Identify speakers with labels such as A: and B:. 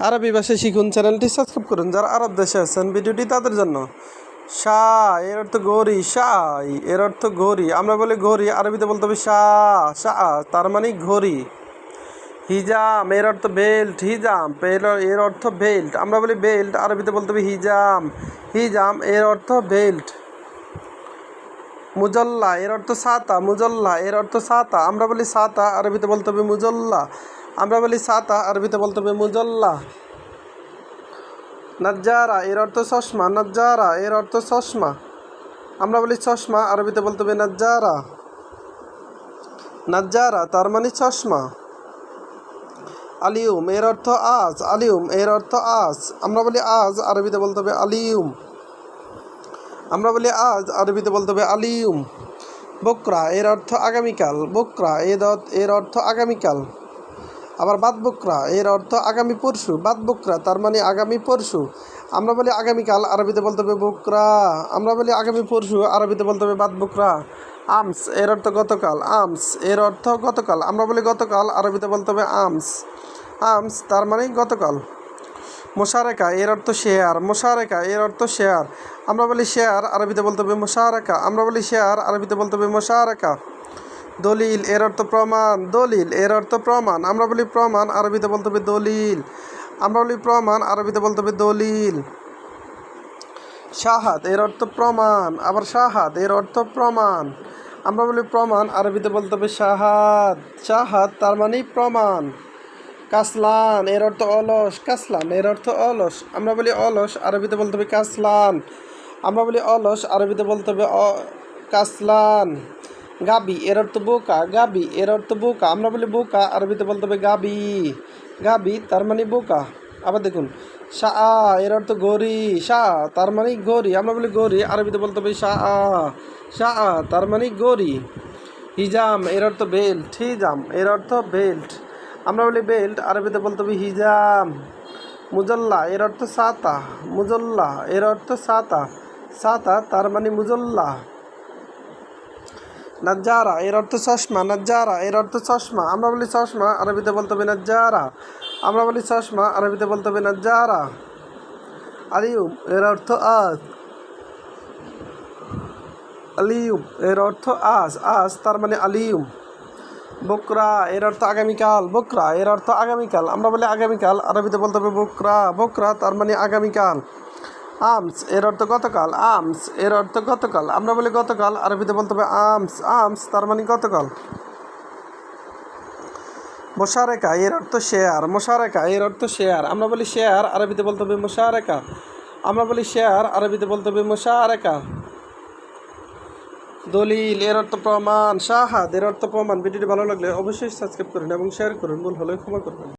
A: আরবি ভাষায় শিখুন চ্যানেলটি সাবস্ক্রাইব করুন। যারা আরব দেশে আছেন, ভিডিওটি তাদের জন্য। শাহ, এর অর্থ গৌরী, শাহ, এর অর্থ ঘড়ি আমরা বলি ঘড়ি আরবিতে বলতে হবে শাহ শাহ, তার মানে ঘড়ি। হিজাম, এর অর্থ বেল্ট, হিজাম এর অর্থ বেল্ট। আমরা বলি বেল্ট, আরবিতে বলতে হবে হিজাম। হিজাম, এর অর্থ বেল্ট। মুজল্লা, এর অর্থ সাতা। মুজল্লা, এর অর্থ সাতা। আমরা বলি সাতা, আরবিতে বলতে হবে মুজল্লা। আমরা বলি সাতা, আরবিতে বলতে হবে মুজল্লা। নাজ্জারা, এর অর্থ চশমা। নাজ্জারা, এর অর্থ চশমা। আমরা বলি চশমা, আরবিতে বলতে হবে নাজ্জারা। নাজ্জারা, তার মানে চশমা। আলিউম, এর অর্থ আজ। আলিউম, এর অর্থ আজ। আমরা বলি আজ, আরবিতে বলতে হবে আলিউম। আমরা বলি আজ, আরবিতে বলতে হবে আলিউম। বকরা, এর অর্থ আগামীকাল। বকরা এর অর্থ- আগামীকাল। আবার বাদ বকরা, এর অর্থ আগামী পরশু। বাদ বকরা, তার মানে আগামী পরশু। আমরা বলি আগামীকাল, আরবিতে বলতে হবে বকরা। আমরা বলি আগামী পরশু, আরবিতে বলতে হবে বাদ বকরা। আমস, এর অর্থ গতকাল। আমস, এর অর্থ গতকাল। আমরা বলি গতকাল, আরবিতে বলতে হবে আমস। আমস, তার মানে গতকাল। মোশারেকা, এর অর্থ শেয়ার। মোশারেকা, এর অর্থ শেয়ার। আমরা বলি শেয়ার, আরবিতে বলতে হবে মোশারেকা। আমরা বলি শেয়ার, আরবিতে বলতে হবে মোশারেকা। দলিল, এর অর্থ প্রমাণ। দলিল, এর অর্থ প্রমাণ। আমরা বলি প্রমাণ, আরবিতে বলতে হবে দলিল। আমরা বলি প্রমাণ, আরবিতে বলতে হবে দলিল। শাহাদ, এর অর্থ প্রমাণ। আবার শাহাদ, এর অর্থ প্রমাণ। আমরা বলি প্রমাণ, আরবিতে বলতে হবে শাহাদ। শাহাদ তার মানে প্রমাণ। কাসলান, এর অর্থ অলস। কাসলান, এর অর্থ অলস। আমরা বলি অলস, আরবিতে বলতে হবে কাসলান। আমরা বলি অলস, আরবিতে বলতে হবে কাসলান। গাবি, এর অর্থ বোকা। গাবি, এর অর্থ বোকা। আমরা বলি বোকা, আরবিতে বলতে হবে গাবি। গাবি, তার মানে বোকা। আবার দেখুন, শাহ, এর অর্থ গরি। শাহ, তার মানে গরি। আমরা বলি গরি, আরবিতে বলতে হবে শাহ। শাহ, তার মানে গরি। হিজাম, এর অর্থ বেল্ট। হিজাম, এর অর্থ বেল্ট। আমরা বলি বেল্ট, আরবিতে বলতে হবে হিজাম। মুজল্লা, এর অর্থ সাতা। মুজল্লা, এর অর্থ সাতা। সাতা, তার মানে মুজল্লা। নাজ্জারা, এর অর্থ চশমা। নাজ্জারা, এর অর্থ চশমা। আমরা বলি চশমা, আরবিতে বলতে হবে নাজ্জারা। আমরা বলি চশমা, আরবিতে বলতে হবে নাজ্জারা। আলিউম এর অর্থ আজ। আলিউম এর অর্থ আজ। আজ তার মানে আলিউম বকরা, এর অর্থ আগামীকাল। বকরা, এর অর্থ আগামীকাল। আমরা বলি আগামীকাল, আরবিতে বলতে হবে বকরা। বকরা তার মানে আগামীকাল। আমস, এর অর্থ গতকাল, আমস, এর অর্থ গতকাল। আমরা বলি গতকাল, আরবিতে বলতে হবে আমস আমস, তার মানে গতকাল। মোশারেকা, এর অর্থ শেয়ার, মোশারেকা, এর অর্থ শেয়ার। আমরা বলি শেয়ার, আরবিতে বলতে হবে মোশারেকা। আমরা বলি শেয়ার, আরবিতে বলতে হবে মোশারেকা। দলিল, এর অর্থ প্রমাণ, শাহাদ, এর অর্থ প্রমাণ। ভিডিওটি ভালো লাগলে অবশ্যই সাবস্ক্রাইব করুন এবং শেয়ার করুন। ভুল হলে ক্ষমা করবেন।